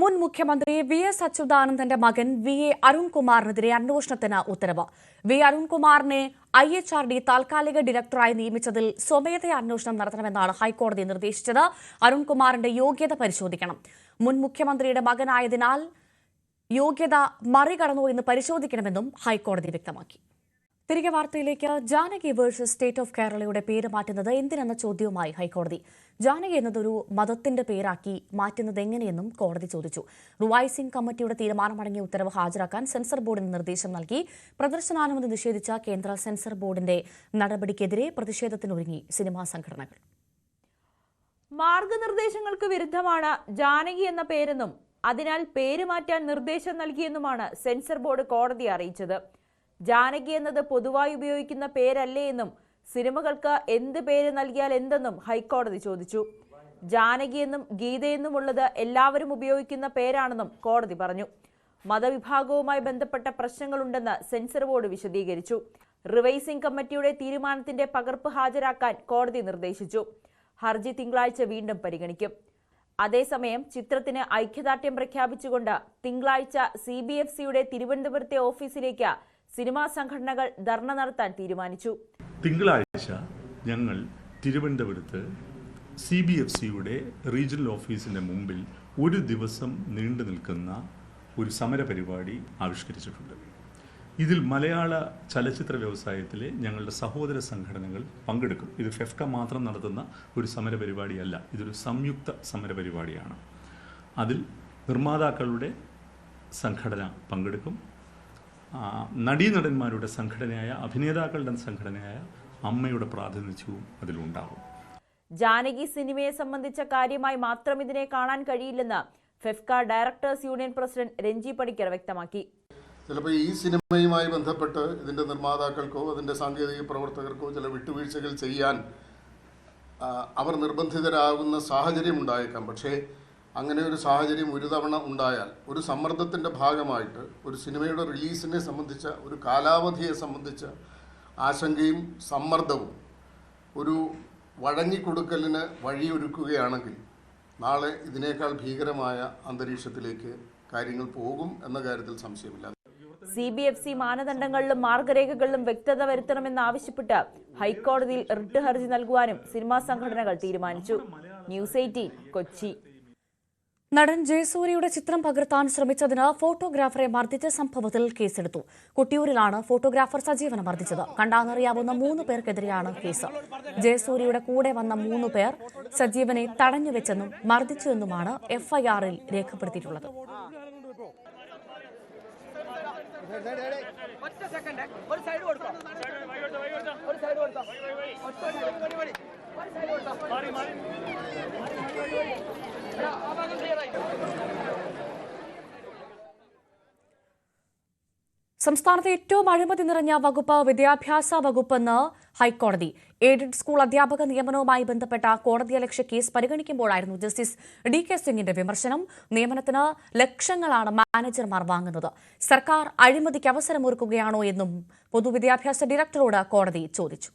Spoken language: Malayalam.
മുൻ മുഖ്യമന്ത്രി വി എസ് അച്യുതാനന്ദന്റെ മകൻ വി എ അരുൺകുമാറിനെതിരെ അന്വേഷണത്തിന് ഉത്തരവ്. വി അരുൺകുമാറിനെ ഐ എച്ച് ആർ ഡി താൽക്കാലിക ഡയറക്ടറായി നിയമിച്ചതിൽ സ്വമേധയാ അന്വേഷണം നടത്തണമെന്നാണ് ഹൈക്കോടതി നിർദ്ദേശിച്ചത്. അരുൺകുമാറിന്റെ യോഗ്യത പരിശോധിക്കണം. മുൻ മുഖ്യമന്ത്രിയുടെ മകനായതിനാൽ യോഗ്യത മറികടന്നോ എന്ന് പരിശോധിക്കണമെന്നും ഹൈക്കോടതി വ്യക്തമാക്കി. തിരികെ വാർത്തയിലേക്ക്. ജാനകി വേഴ്സസ് സ്റ്റേറ്റ് ഓഫ് കേരളയുടെ പേര് മാറ്റുന്നത് എന്തിനെന്ന ചോദ്യവുമായി ഹൈക്കോടതി. ജാനകി എന്നതൊരു മതത്തിന്റെ പേരാക്കി മാറ്റുന്നത് എങ്ങനെയെന്നും കോടതി ചോദിച്ചു. റുവായ് സിംഗ് കമ്മിറ്റിയുടെ തീരുമാനമടങ്ങിയ ഉത്തരവ് ഹാജരാക്കാൻ സെൻസർ ബോർഡിന് നിർദ്ദേശം നൽകി. പ്രദർശനാനുമതി നിഷേധിച്ച കേന്ദ്ര സെൻസർ ബോർഡിന്റെ നടപടിക്കെതിരെ പ്രതിഷേധത്തിനൊരുങ്ങി സിനിമാ സംഘടനകൾ. മാർഗനിർദ്ദേശങ്ങൾക്ക് വിരുദ്ധമാണ് ജാനകി എന്ന പേരെന്നും അതിനാൽ പേര് മാറ്റാൻ നിർദ്ദേശം നൽകിയെന്നുമാണ് സെൻസർ ബോർഡ് കോടതിയെ അറിയിച്ചത്. ജാനകി എന്നത് പൊതുവായി ഉപയോഗിക്കുന്ന പേരല്ലേ എന്നും സിനിമകൾക്ക് എന്ത് പേര് നൽകിയാൽ എന്തെന്നും ഹൈക്കോടതി ചോദിച്ചു. ജാനകി എന്നും ഗീതയെന്നുമുള്ളത് എല്ലാവരും ഉപയോഗിക്കുന്ന പേരാണെന്നും കോടതി പറഞ്ഞു. മതവിഭാഗവുമായി ബന്ധപ്പെട്ട പ്രശ്നങ്ങളുണ്ടെന്ന് സെൻസർ ബോർഡ് വിശദീകരിച്ചു. റിവൈസിംഗ് കമ്മിറ്റിയുടെ തീരുമാനത്തിന്റെ പകർപ്പ് ഹാജരാക്കാൻ കോടതി നിർദ്ദേശിച്ചു. ഹർജി തിങ്കളാഴ്ച വീണ്ടും പരിഗണിക്കും. അതേസമയം ചിത്രത്തിന് ഐക്യദാർഢ്യം പ്രഖ്യാപിച്ചുകൊണ്ട് തിങ്കളാഴ്ച സി ബി എഫ് സിയുടെ തിരുവനന്തപുരത്തെ ഓഫീസിലേക്ക് സിനിമാ സംഘടനകൾ ധർണ നടത്താൻ തീരുമാനിച്ചു. തിങ്കളാഴ്ച ഞങ്ങൾ തിരുവനന്തപുരത്ത് സി ബി എഫ് സിയുടെ റീജിയണൽ ഓഫീസിന്റെ മുമ്പിൽ ഒരു ദിവസം നീണ്ടു നിൽക്കുന്ന ഒരു സമര പരിപാടി ആവിഷ്കരിച്ചിട്ടുണ്ട്. ഇതിൽ മലയാള ചലച്ചിത്ര വ്യവസായത്തിലെ ഞങ്ങളുടെ സഹോദര സംഘടനകൾ പങ്കെടുക്കും. ഇത് ഫെഫ്ക മാത്രം നടത്തുന്ന ഒരു സമരപരിപാടിയല്ല ഇതൊരു സംയുക്ത സമരപരിപാടിയാണ് അതിൽ നിർമ്മാതാക്കളുടെ സംഘടന പങ്കെടുക്കും. നടീനടന്മാരുടെ സംഘടനയായ അഭിനേതാക്കളുടെ സംഘടനയായ അമ്മയുടെ പ്രാതിനിധ്യവും അതിലുണ്ടാകും. ജാനകി സിനിമയെ സംബന്ധിച്ച കാര്യമായി മാത്രം ഇതിനെ കാണാൻ കഴിയില്ലെന്ന് FEFKA directors union president Ranji Panicker വ്യക്തമാക്കി. ചിലപ്പോൾ ഈ സിനിമയുമായി ബന്ധപ്പെട്ട് ഇതിന്റെ നിർമ്മാതാക്കൾക്കോ അതിന്റെ സാങ്കേതിക പ്രവർത്തകർക്കോ ചില വിട്ടുവീഴ്ചകൾ ചെയ്യാൻ അവർ നിർബന്ധിതരാകുന്ന സാഹചര്യം ഉണ്ടായേക്കാം. പക്ഷേ അങ്ങനെ ഒരു സാഹചര്യം ഒരു തവണ ഉണ്ടായാൽ ഒരു സമ്മർദ്ദത്തിന്റെ ഭാഗമായിട്ട് ഒരു സിനിമയുടെ റിലീസിനെ സംബന്ധിച്ച ഒരു കാലാവധിയെ സംബന്ധിച്ച ആശങ്കയും സമ്മർദ്ദവും ഒരു വഴങ്ങിക്കൊടുക്കലിന് വഴിയൊരുക്കുകയാണെങ്കിൽ നാളെ ഇതിനേക്കാൾ ഭീകരമായ അന്തരീക്ഷത്തിലേക്ക് കാര്യങ്ങൾ പോകും എന്ന കാര്യത്തിൽ സംശയമില്ല. സി ബി എഫ് സി മാനദണ്ഡങ്ങളിലും മാർഗരേഖകളിലും വ്യക്തത വരുത്തണമെന്നാവശ്യപ്പെട്ട് ഹൈക്കോടതിയിൽ റിട്ട് ഹർജി നൽകുവാനും സിനിമാ സംഘടനകൾ തീരുമാനിച്ചു. News eighteen Kochi. നടൻ ജയസൂര്യയുടെ ചിത്രം പകർത്താൻ ശ്രമിച്ചതിന് ഫോട്ടോഗ്രാഫറെ മർദ്ദിച്ച സംഭവത്തിൽ കേസെടുത്തു. കൊട്ടിയൂരിലാണ് ഫോട്ടോഗ്രാഫർ സജീവനെ മർദ്ദിച്ചത്. കണ്ടാന്നറിയാവുന്ന മൂന്ന് പേർക്കെതിരെയാണ് കേസ്. ജയസൂര്യയുടെ കൂടെ വന്ന മൂന്ന് പേർ സജീവനെ തടഞ്ഞുവെച്ചെന്നും മർദ്ദിച്ചുവെന്നുമാണ് എഫ്ഐആറിൽ രേഖപ്പെടുത്തിയിട്ടുള്ളത് ഒരു സൈഡ് കൊടുത്തോ ഒറ്റ ഒരു മണി മണി ഒരു സൈഡ് കൊടുത്തോ എടാ, ആ ഭാഗം ക്ലിയർ ആയി സംസ്ഥാനത്തെ ഏറ്റവും അഴിമതി നിറഞ്ഞ വകുപ്പ് വിദ്യാഭ്യാസ വകുപ്പെന്ന് ഹൈക്കോടതി. എയ്ഡഡ് സ്കൂൾ അധ്യാപക നിയമനവുമായി ബന്ധപ്പെട്ട കോടതിയലക്ഷ്യ കേസ് പരിഗണിക്കുമ്പോഴായിരുന്നു ജസ്റ്റിസ് ഡി കെ സിംഗിന്റെ വിമർശനം. നിയമനത്തിന് ലക്ഷങ്ങളാണ് മാനേജർമാർ വാങ്ങുന്നത്. സർക്കാർ അഴിമതിക്ക് അവസരമൊരുക്കുകയാണോ എന്നും പൊതുവിദ്യാഭ്യാസ ഡയറക്ടറോട് കോടതി ചോദിച്ചു.